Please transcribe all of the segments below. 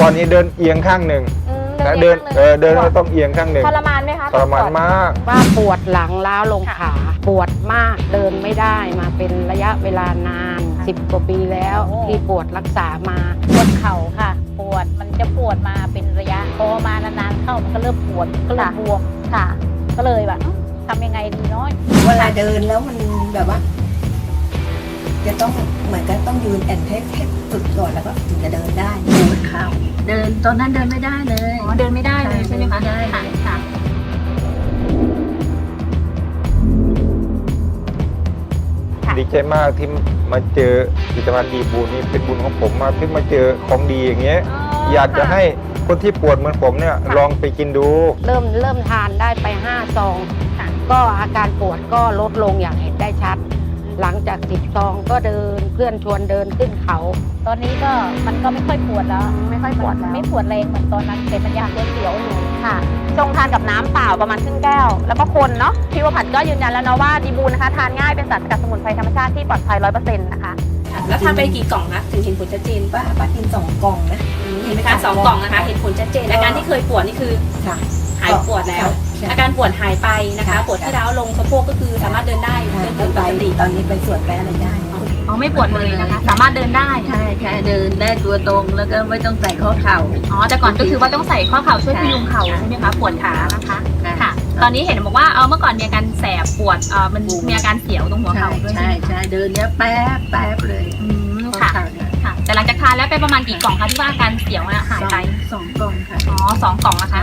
ก่อนนี้เดินเอียงข้างหนึ่งอืมนะเดิเดินนเออเดินก็ต้องเอียงข้างหนึ่งทรมานไหมคะทรมานมาก ว่าปวดหลังล้าวลงขาปวดมากเดินไม่ได้มาเป็นระยะเวลานานสิบกว่าปีแล้วที่ปวดรักษามา ปวดเข่าค่ะ ปวดมันจะปวดมาเป็นระยะพอมานานๆเข้ามันก็เริ่มปวดก็เริ่มบวมค่ะ ก็เลยแบบเอ้าทำยังไงดีเนาะเวลาเดินแล้วมันแบบว่า จะต้องเหมือนกันต้องยืนแอนให้ให้ฝึกก่อนแล้วก็ถึงจะเดินได้ปวดเข่าเดินตอนนั้นเดินไม่ได้เลยอ๋อเดินไม่ได้เลยใช่ไหมคะเดินไม่ได้ค่ะค่ะค่ะดีใจมากที่มาเจอผลิตภัณฑ์ดีบูนนี่เป็นบุญของผมมากที่มาเจอของดีอย่างเงี้ย อยากจะให้คนที่ปวดเหมือนผมเนี่ยลองไปกินดู เริ่มเริ่มทานได้ไปห้าซองค่ะก็อาการปวดก็ลดลงอย่างเห็นได้ชัด หลังจากสิบซองก็เดินเพื่อนชวนเดินขึ้นเขา ตอนนี้ก็มันก็ไม่ค่อยปวดแล้วไม่ค่อยปวดมันแล้วไม่ปวดแรงเหมือนตอนนั้นแต่มันยังเสียวๆอยู่ค่ะชงทานกับน้ำเปล่าประมาณครึ่งแก้ว แล้วก็คนเนาะพี่วผัดก็ยืนยันแล้วเนาะว่าดีบูนะคะทานง่ายเป็นสารสกัดสมุนไพรธรรมชาติที่ปลอดภัยร้อยเปอร์เซ็นต์นะคะ แล้วทานไปกี่กล่องคะถึงเห็นผลชัดเจนป้าป้ากินสองกล่องนะ เห็นไหมคะสองกล่องนะคะ เห็นผลชัดเจนอาการที่เคยปวดนี่คือค่ะหายปวดแล้วใช่อาการปวดหายไปนะคะค่ะปวดที่ร้าวลงสะโพกก็คือสามารถเดินได้ค่ะเดินก็ปไปกติตอนนี้ไปสวนไปอะไรได้อ๋อไม่ปวดเลยนะคะ สามารถเดินได้ใช่ใช่เดินได้ตัวตรงแล้วก็ไม่ต้องใส่ข้อเข่าอ๋อแต่ก่อนก็คือว่าต้องใส่ข้อเข่าช่วยพยุงเข่าค่ะใช่ไหมคะปวดขานะคะค่ะค่ะ ตอนนี้เห็นบอกว่าเออเมื่อก่อนมีอาการแสบปวดเออมันมีอาการเสียวตรงหัวใช่เข่าด้วยใช่ใช่เดินเนี้ยแป๊บแป๊บเลยอืมข้อค่ะเข่าเนี่ยค่ะ แต่หลังจากทานแล้วไปประมาณกี่กล่องคะที่ว่าอาการเสียวน่ะหายไปสองกล่องค่ะ อ๋อสองกล่องนะคะ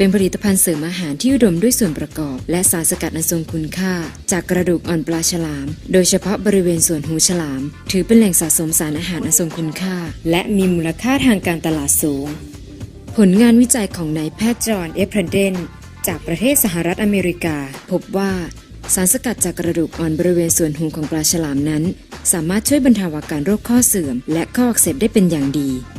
เป็นผลิตภัณฑ์เสริมอาหารที่อุดมด้วยส่วนประกอบ และสารสกัดอันทรงคุณค่า จากกระดูกอ่อนปลาฉลาม โดยเฉพาะบริเวณส่วนหูฉลาม ถือเป็นแหล่งสะสมสารอาหารอันทรงคุณค่า และมีมูลค่าทางการตลาดสูง ผลงานวิจัยของนายแพทย์จอห์นเอฟรเดนจากประเทศสหรัฐอเมริกา พบว่าสารสกัดจากกระดูกอ่อนบริเวณส่วนหูของปลาฉลามนั้น สามารถช่วยบรรเทาอาการโรคข้อเสื่อม และข้ออักเสบได้เป็นอย่างดี